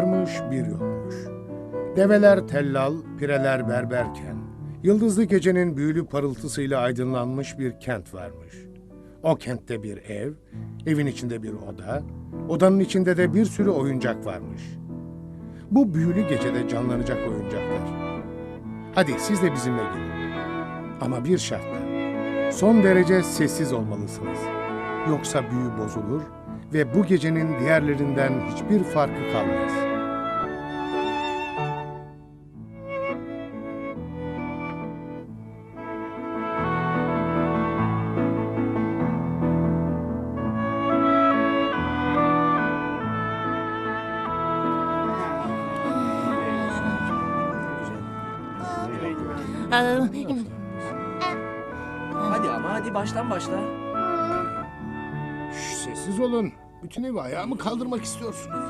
varmış, bir yokmuş. Develer tellal, pireler berberken, yıldızlı gecenin büyülü parıltısıyla aydınlanmış bir kent varmış. O kentte bir ev, evin içinde bir oda, odanın içinde de bir sürü oyuncak varmış. Bu büyülü gecede canlanacak oyuncaklar. Hadi siz de bizimle gelin. Ama bir şartla. Son derece sessiz olmalısınız. Yoksa büyü bozulur ve bu gecenin diğerlerinden hiçbir farkı kalmaz. Hadi ama hadi baştan başla. Şş, sessiz olun. Bütün evi ayağa mı kaldırmak istiyorsunuz?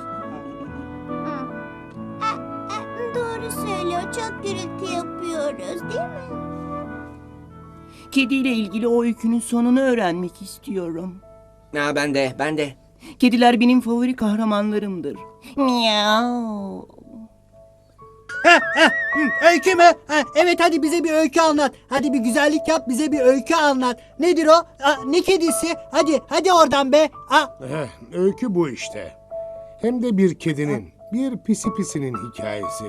Doğru söylüyor. Çok gürültü yapıyoruz değil mi? Kediyle ilgili o öykünün sonunu öğrenmek istiyorum. Ha, ben de ben de. Kediler benim favori kahramanlarımdır. Miau. Öykü mü? Ha, evet hadi bize bir öykü anlat. Hadi bir güzellik yap bize bir öykü anlat. Nedir o? Ha, ne kedisi? Hadi hadi oradan be. Eh, öykü bu işte. Hem de bir kedinin, bir pisi pisinin hikayesi.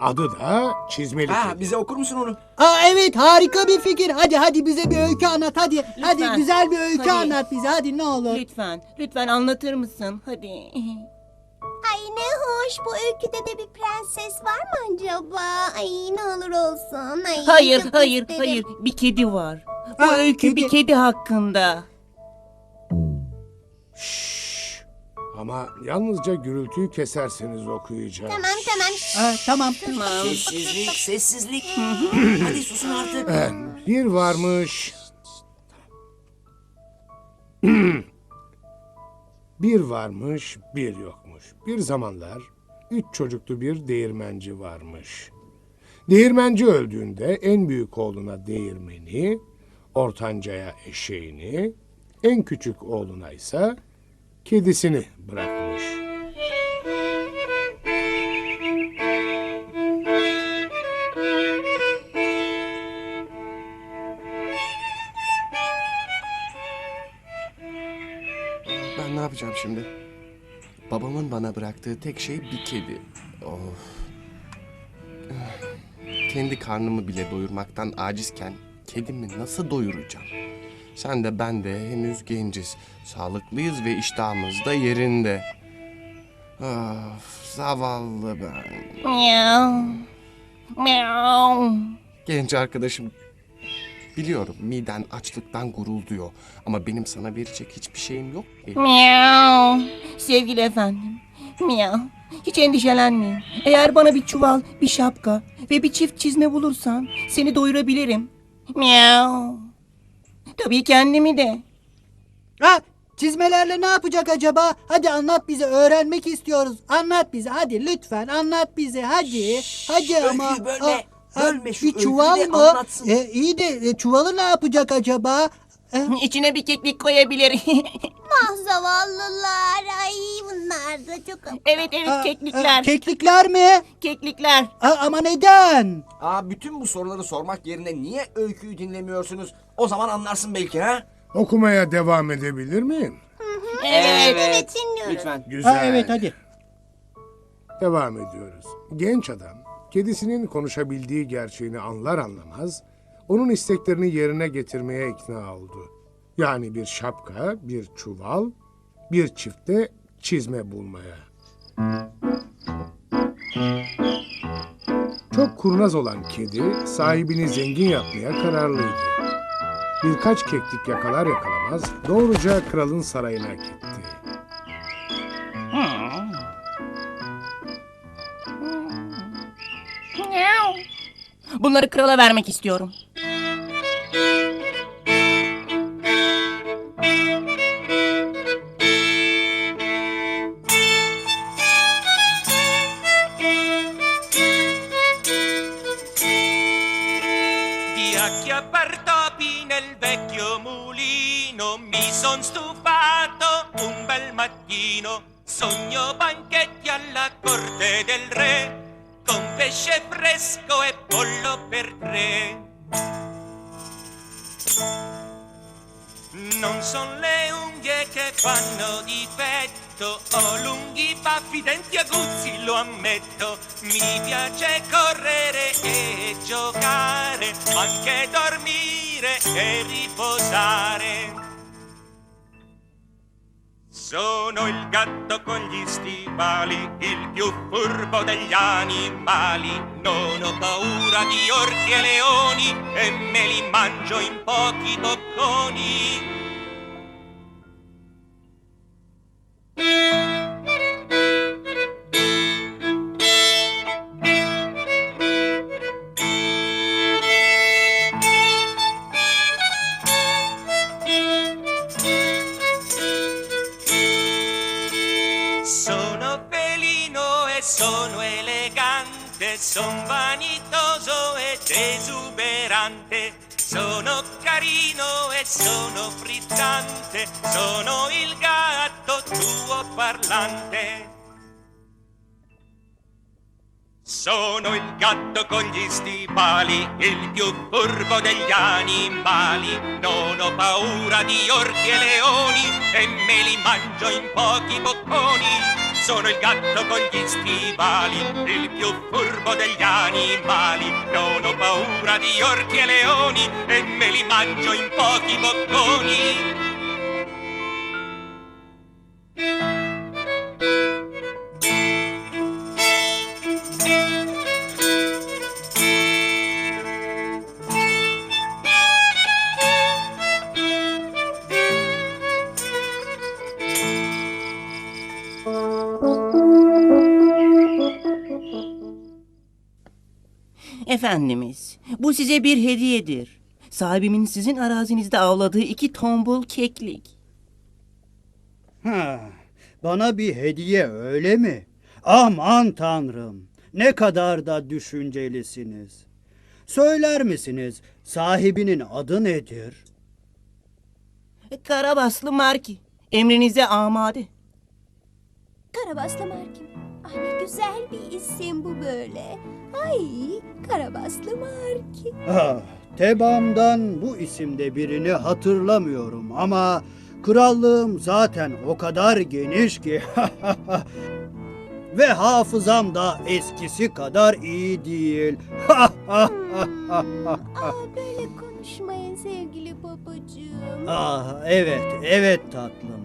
Adı da Çizmeli Ha, Kedi. bize okur musun onu? Aa, evet harika bir fikir. Hadi hadi bize bir öykü anlat hadi. Hadi güzel bir öykü Hadi. anlat bize hadi ne olur. Lütfen, lütfen anlatır mısın? Hadi. Ne hoş. Bu öyküde de bir prenses var mı acaba? Ay ne olur olsun. Ay, Hayır, çok hayır, isterim. hayır. Bir kedi var. Bu Ha, öykü kedi. bir kedi hakkında. Şşş. Ama yalnızca gürültüyü keserseniz okuyacağım. Tamam tamam. Ha, tamam. Tamam. Sessizlik, sessizlik. hadi susun artık. Eh, Bir varmış. bir varmış, bir yokmuş. Bir zamanlar üç çocuklu bir değirmenci varmış. Değirmenci öldüğünde en büyük oğluna değirmeni, ortancaya eşeğini, en küçük oğluna ise kedisini bırakmış. Bana bıraktığı tek şey bir kedi. Of. Kendi karnımı bile doyurmaktan acizken kedimi nasıl doyuracağım? Sen de ben de henüz genciz. Sağlıklıyız ve iştahımız da yerinde. Of, zavallı ben. Miau. Miau. Genç arkadaşım. Biliyorum miden açlıktan gurulduyor. Ama benim sana verecek hiçbir şeyim yok ki. Miau. Sevgili efendim. Miau. Hiç endişelenmeyin. Eğer bana bir çuval, bir şapka ve bir çift çizme bulursan seni doyurabilirim. Miau. Tabii kendimi de. Ha, çizmelerle ne yapacak acaba? Hadi anlat bize öğrenmek istiyoruz. Anlat bize hadi lütfen anlat bize hadi. hadi öyküyü ama. bölme, Ha, ha, bölme şu bir öyküyü çuval de mı? anlatsın. E, iyi de e, çuvalı ne yapacak acaba? İçine bir keklik koyabilir. Ah zavallılar. Ay bunlar da çok... evet evet keklikler. keklikler mi? keklikler. Ha, ama neden? Aa, bütün bu soruları sormak yerine niye öyküyü dinlemiyorsunuz? O zaman anlarsın belki ha? Okumaya devam edebilir miyim? Evet. Evet dinliyoruz. Lütfen. Güzel. Ha, evet hadi. Devam ediyoruz. Genç adam kedisinin konuşabildiği gerçeğini anlar anlamaz onun isteklerini yerine getirmeye ikna oldu. Yani bir şapka, bir çuval, bir çifte çizme bulmaya. Çok kurnaz olan kedi sahibini zengin yapmaya kararlıydı. Birkaç keklik yakalar yakalamaz doğruca kralın sarayına gitti. Bunları krala vermek istiyorum. E riposare. Sono il gatto con gli stivali, il più furbo degli animali. Non ho paura di orchi e leoni e me li mangio in pochi bocconi. Sono carino e sono frizzante, sono il gatto tuo parlante. Sono il gatto con gli stivali, il più furbo degli animali. Non ho paura di orchi e leoni e me li mangio in pochi bocconi. Sono il gatto con gli stivali, il più furbo degli animali. Non ho paura di orchi e leoni e me li mangio in pochi bocconi. Efendimiz, bu size bir hediyedir. Sahibimin sizin arazinizde avladığı iki tombul keklik. Ha, bana bir hediye öyle mi? Aman tanrım, ne kadar da düşüncelisiniz. Söyler misiniz sahibinin adı nedir? Karabaslı Marki, emrinize amade. Karabaslı Markim. Ah ne güzel bir isim bu böyle. Ay Karabaslı Markim. Ah, Tebam'dan bu isimde birini hatırlamıyorum ama krallığım zaten o kadar geniş ki ve hafızam da eskisi kadar iyi değil. Aa böyle konuşmayın sevgili babacığım. ah evet, evet tatlım.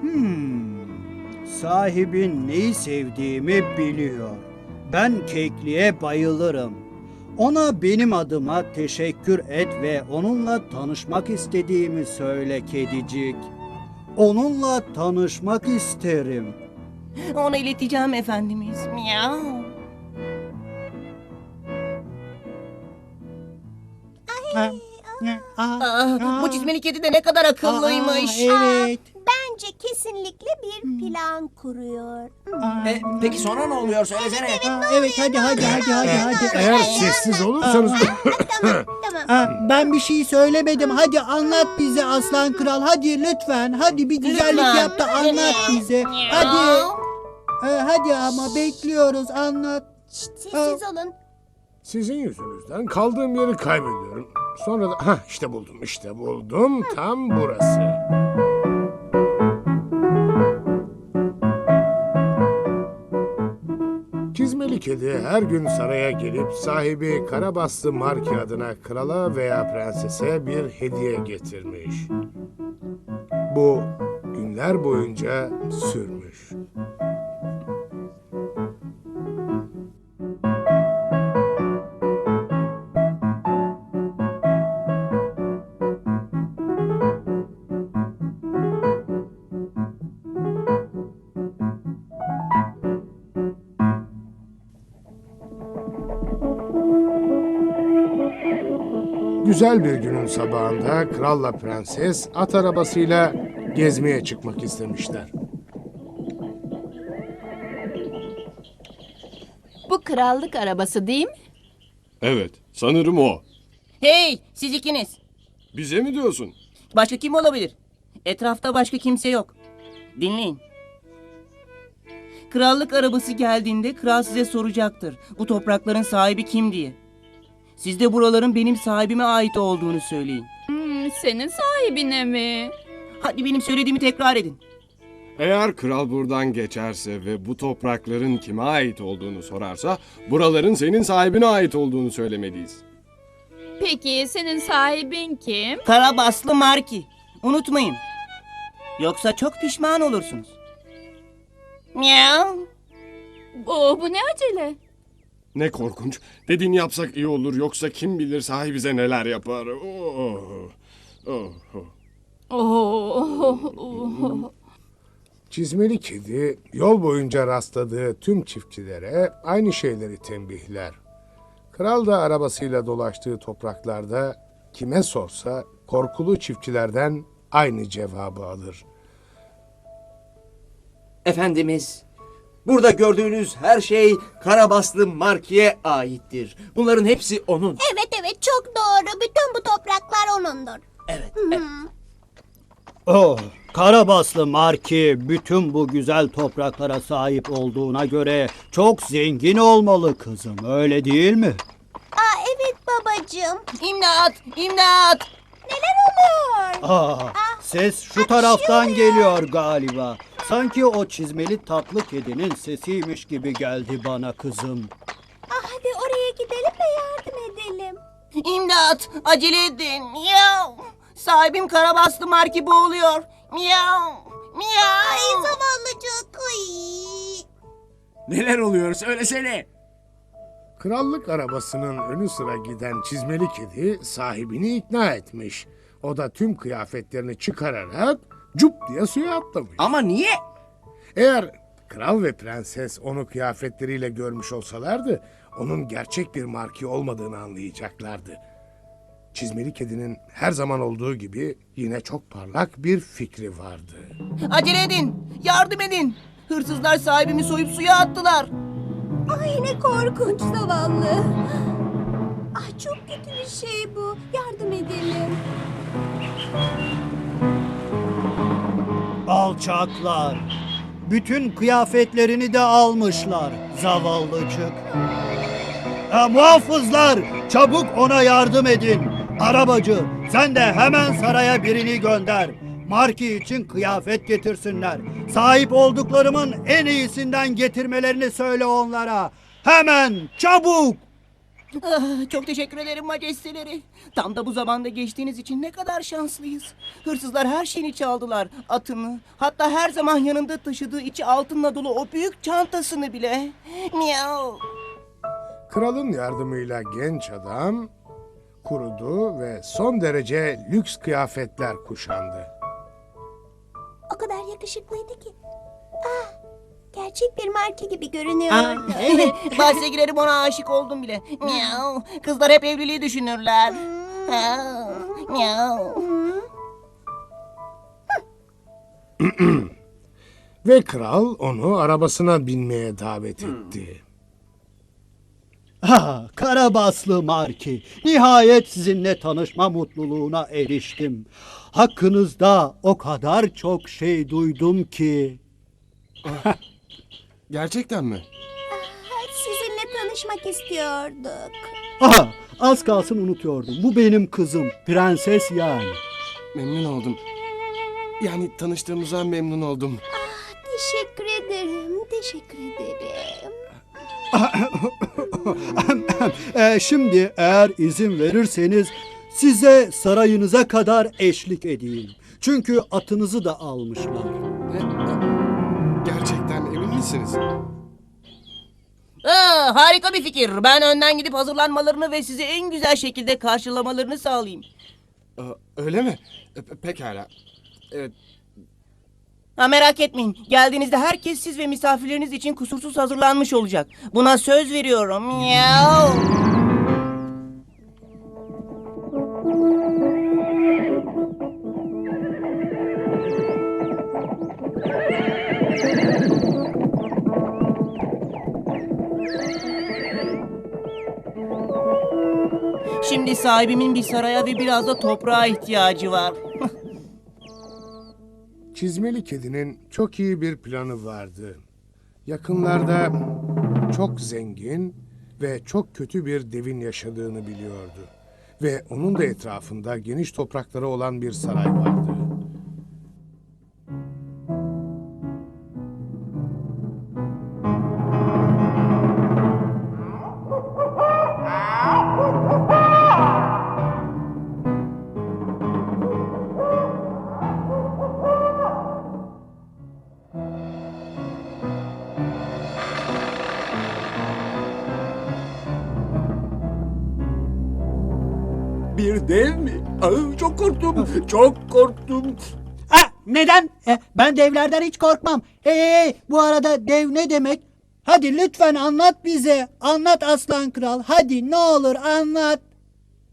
Hmm, sahibin neyi sevdiğimi biliyor. Ben kekliğe bayılırım. Ona benim adıma teşekkür et ve onunla tanışmak istediğimi söyle kedicik. Onunla tanışmak isterim. Ona ileteceğim efendimiz. Miau. Aa, bu çizmeli kedi de ne kadar akıllıymış. evet. Bence kesinlikle bir plan kuruyor. Hmm. E, peki sonra ne oluyor söylesene. Aa, evet hadi hadi hadi hadi hadi. Eğer sessiz olursanız tamam tamam. Ben bir şey söylemedim. Hadi anlat bize aslan kral. Hadi lütfen. Hadi bir güzellik Lütfen. yap da anlat bize. Hadi. Ha, hadi ama bekliyoruz. Anlat. Sessiz olun. sizin yüzünüzden kaldığım yeri kaybediyorum. Sonra da ha işte buldum işte buldum tam burası. Kedi her gün saraya gelip sahibi Karabaslı Marki adına krala veya prensese bir hediye getirmiş. Bu günler boyunca sürmüş. Güzel bir günün sabahında kralla prenses at arabasıyla gezmeye çıkmak istemişler. Bu krallık arabası değil mi? Evet, sanırım o. Hey siz ikiniz. Bize mi diyorsun? Başka kim olabilir? Etrafta başka kimse yok. Dinleyin. Krallık arabası geldiğinde kral size soracaktır. Bu toprakların sahibi kim diye. Siz de buraların benim sahibime ait olduğunu söyleyin. Hmm, senin sahibine mi? Hadi benim söylediğimi tekrar edin. Eğer kral buradan geçerse ve bu toprakların kime ait olduğunu sorarsa, buraların senin sahibine ait olduğunu söylemeliyiz. Peki senin sahibin kim? Karabaslı Marki. Unutmayın. Yoksa çok pişman olursunuz. Miau. Bu, bu ne acele? Ne korkunç. Dediğini yapsak iyi olur yoksa kim bilir sahi bize neler yapar. Oh, oh, oh. Oo. Çizmeli kedi yol boyunca rastladığı tüm çiftçilere aynı şeyleri tembihler. Kral da arabasıyla dolaştığı topraklarda kime sorsa korkulu çiftçilerden aynı cevabı alır. Efendimiz, burada gördüğünüz her şey Karabaslı Marki'ye aittir. Bunların hepsi onun. Evet evet çok doğru. Bütün bu topraklar onundur. Evet, Oh, Karabaslı Marki bütün bu güzel topraklara sahip olduğuna göre çok zengin olmalı kızım öyle değil mi? Aa evet babacığım. İmdat! İmdat! Neler oluyor? Aa, ses şu taraftan geliyor galiba. Sanki o çizmeli tatlı kedinin sesiymiş gibi geldi bana kızım. Aa, hadi oraya gidelim ve yardım edelim. İmdat! Acele edin! Miau! Sahibim Karabaslı Marki boğuluyor. Miau! Miau! Ay zavallıcık. Ay. Neler oluyor söylesene. Krallık arabasının önü sıra giden çizmeli kedi sahibini ikna etmiş. O da tüm kıyafetlerini çıkararak cup diye suya atlamış. Ama niye? Eğer kral ve prenses onu kıyafetleriyle görmüş olsalardı, onun gerçek bir marki olmadığını anlayacaklardı. Çizmeli kedinin her zaman olduğu gibi yine çok parlak bir fikri vardı. Acele edin! Yardım edin! Hırsızlar sahibimi soyup suya attılar. Ay ne korkunç zavallı. Ay çok kötü bir şey bu. Yardım edelim. Alçaklar. Bütün kıyafetlerini de almışlar zavallıcık. Ha, muhafızlar çabuk ona yardım edin. Arabacı sen de hemen saraya birini gönder. Marki için kıyafet getirsinler. Sahip olduklarımın en iyisinden getirmelerini söyle onlara. Hemen çabuk. Ah, çok teşekkür ederim majesteleri. Tam da bu zamanda geçtiğiniz için ne kadar şanslıyız. Hırsızlar her şeyini çaldılar. Atını, hatta her zaman yanında taşıdığı içi altınla dolu o büyük çantasını bile. Miau. Kralın yardımıyla genç adam kurudu ve son derece lüks kıyafetler kuşandı. O kadar yakışıklıydı ki. Ah, gerçek bir marka gibi görünüyordu. bahse girerim ona aşık oldum bile. Miau. Kızlar hep evliliği düşünürler. Ah, Miau. Ve kral onu arabasına binmeye davet etti. Ha, Karabaslı Marki, nihayet sizinle tanışma mutluluğuna eriştim. Hakkınızda o kadar çok şey duydum ki. Gerçekten mi? Sizinle tanışmak istiyorduk. Aha, az kalsın unutuyordum. Bu benim kızım, prenses yani. Memnun oldum. Yani tanıştığımıza memnun oldum. Teşekkür ederim, teşekkür ederim. Ee, şimdi eğer izin verirseniz size sarayınıza kadar eşlik edeyim. Çünkü atınızı da almışlar. Aa, harika bir fikir. Ben önden gidip hazırlanmalarını ve sizi en güzel şekilde karşılamalarını sağlayayım. Aa, öyle mi? E, pe- Pekala. Evet, Ha, merak etmeyin. Geldiğinizde herkes siz ve misafirleriniz için kusursuz hazırlanmış olacak. Buna söz veriyorum. Miau. Şimdi sahibimin bir saraya ve biraz da toprağa ihtiyacı var. Çizmeli kedinin çok iyi bir planı vardı. yakınlarda çok zengin ve çok kötü bir devin yaşadığını biliyordu. Ve onun da etrafında geniş toprakları olan bir saray vardı. Bir dev mi? Ay, çok korktum. Çok korktum. Ha, neden? E, ben devlerden hiç korkmam. Hey, bu arada dev ne demek? Hadi lütfen anlat bize. Anlat aslan kral. Hadi ne olur anlat.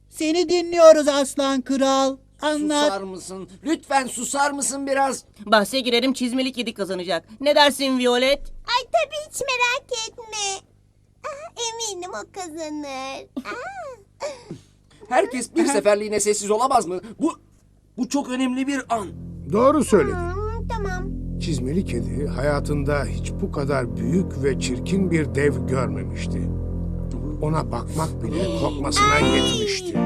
Seni dinliyoruz aslan kral. Anlat. Susar mısın? Lütfen susar mısın biraz? Bahse girerim çizmeli kedi kazanacak. Ne dersin Violet? Ay tabii hiç merak etme. Ah, eminim o kazanır. Ah. Herkes bir seferliğine sessiz olamaz mı? Bu bu çok önemli bir an. Doğru söyledi. Hmm, tamam. Çizmeli kedi hayatında hiç bu kadar büyük ve çirkin bir dev görmemişti. Ona bakmak bile korkmasına yetmişti.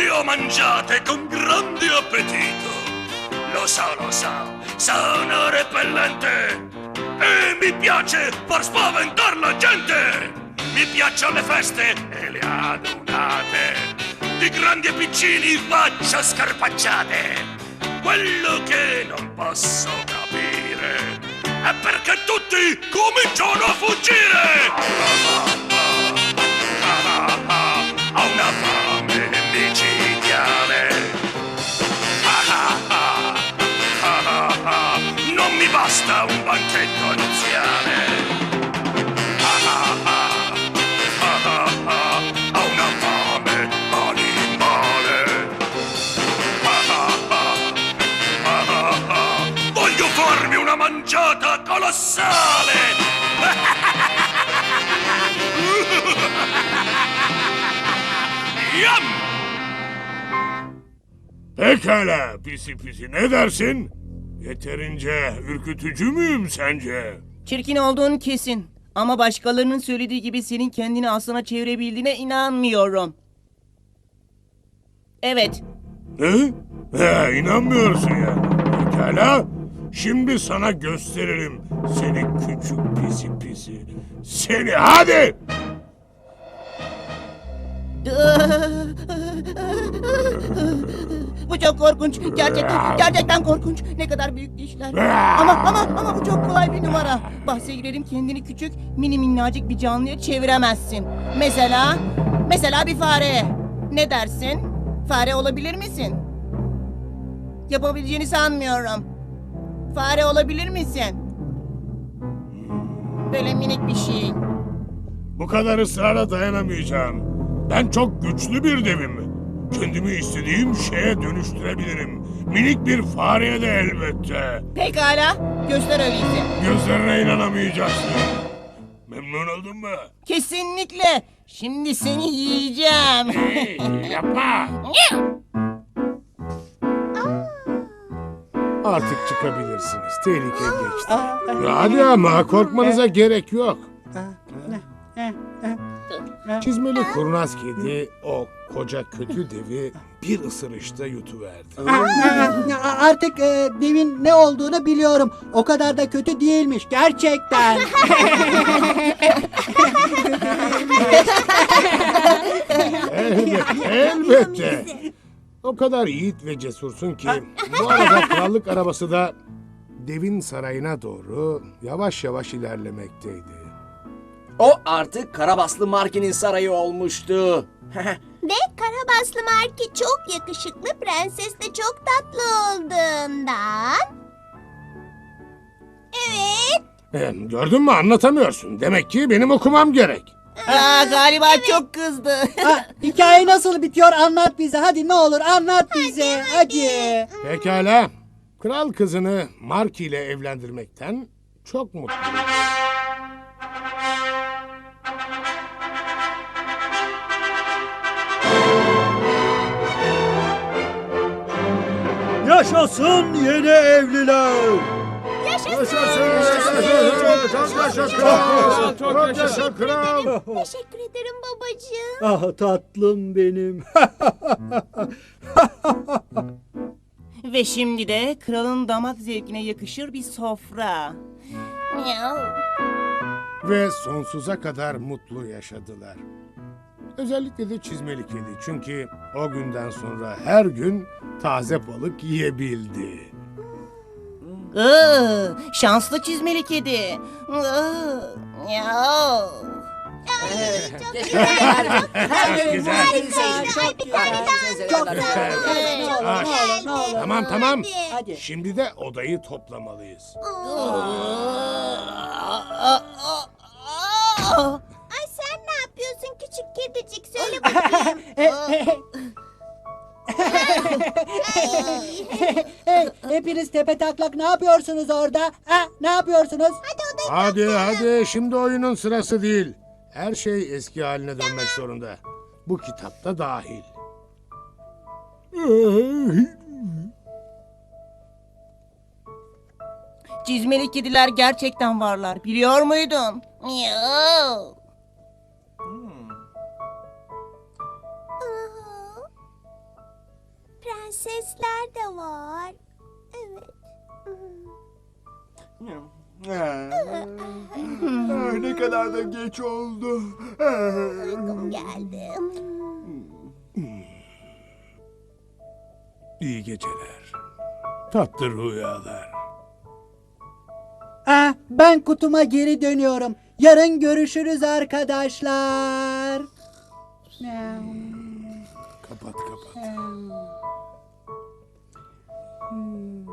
Le ho mangiate con grande appetito. Lo so, lo so, sono repellente e mi piace far spaventare la gente. Mi piacciono le feste e le adunate, di grandi e piccini faccio scarpacciate. Quello che non posso capire è perché tutti cominciano a fuggire. Farmi una mangiata colossale. Yum! Pekala pisi pisi ne dersin? Yeterince ürkütücü müyüm sence? Çirkin olduğun kesin. Ama başkalarının söylediği gibi senin kendini aslana çevirebildiğine inanmıyorum. Evet. Ne? He, inanmıyorsun yani. Pekala. Şimdi sana gösteririm seni küçük pisi pisi. Seni hadi. bu çok korkunç. Gerçekten, gerçekten korkunç. Ne kadar büyük dişler. Ama ama ama bu çok kolay bir numara. Bahse girerim kendini küçük, mini minnacık bir canlıya çeviremezsin. Mesela, mesela bir fare. Ne dersin? Fare olabilir misin? Yapabileceğini sanmıyorum. Fare olabilir misin? Böyle minik bir şey. Bu kadar ısrara dayanamayacağım. Ben çok güçlü bir devim. Kendimi istediğim şeye dönüştürebilirim. Minik bir fareye de elbette. Pekala. Göster öyleyse. Gözlerine inanamayacaksın. Memnun oldun mu? Kesinlikle. Şimdi seni yiyeceğim. Hey, yapma. Artık çıkabilirsiniz. Tehlike geçti. Hadi ama korkmanıza gerek yok. Çizmeli kurnaz kedi o koca kötü devi bir ısırışta yutuverdi. Artık e, devin ne olduğunu biliyorum. O kadar da kötü değilmiş gerçekten. Elbette, elbette. O kadar yiğit ve cesursun ki bu arada krallık arabası da devin sarayına doğru yavaş yavaş ilerlemekteydi. O artık Karabaslı Marki'nin sarayı olmuştu. Ve Karabaslı Marki çok yakışıklı, prenses de çok tatlı olduğundan... Evet, Ee, gördün mü anlatamıyorsun. Demek ki benim okumam gerek. Aa, galiba çok kızdı. Ha, hikaye nasıl bitiyor anlat bize. Hadi ne olur anlat bize. Hadi. Pekala. Kral kızını Marki ile evlendirmekten çok mutlu. Yaşasın yeni evliler. Çok yaşa kral. teşekkür ederim babacığım. Ah tatlım benim. Ve şimdi de kralın damak zevkine yakışır bir sofra. Miau. Ve sonsuza kadar mutlu yaşadılar. Özellikle de çizmeli kedi. Çünkü o günden sonra her gün taze balık yiyebildi. Iı, şanslı çizmeli kedi. Iı, miau. Her gün güzel. Çok güzel. Çok güzel. Evet. Ne olur, ne olur, ne olur. Tamam tamam. Hadi. Şimdi de odayı toplamalıyız. Ay sen ne yapıyorsun küçük kedicik? Söyle bakayım. Hey, hepiniz tepe taklak ne yapıyorsunuz orada? Ha, ne yapıyorsunuz? Hadi hadi şimdi oyunun sırası değil. Her şey eski haline dönmek zorunda. Bu kitapta dahil. Çizmeli kediler gerçekten varlar. Biliyor muydun? Miau. Prensesler de var. Evet. ne kadar da geç oldu. Uykum geldi. İyi geceler. Tatlı rüyalar. Ha, ben kutuma geri dönüyorum. Yarın görüşürüz arkadaşlar. Kapat kapat. Hmm.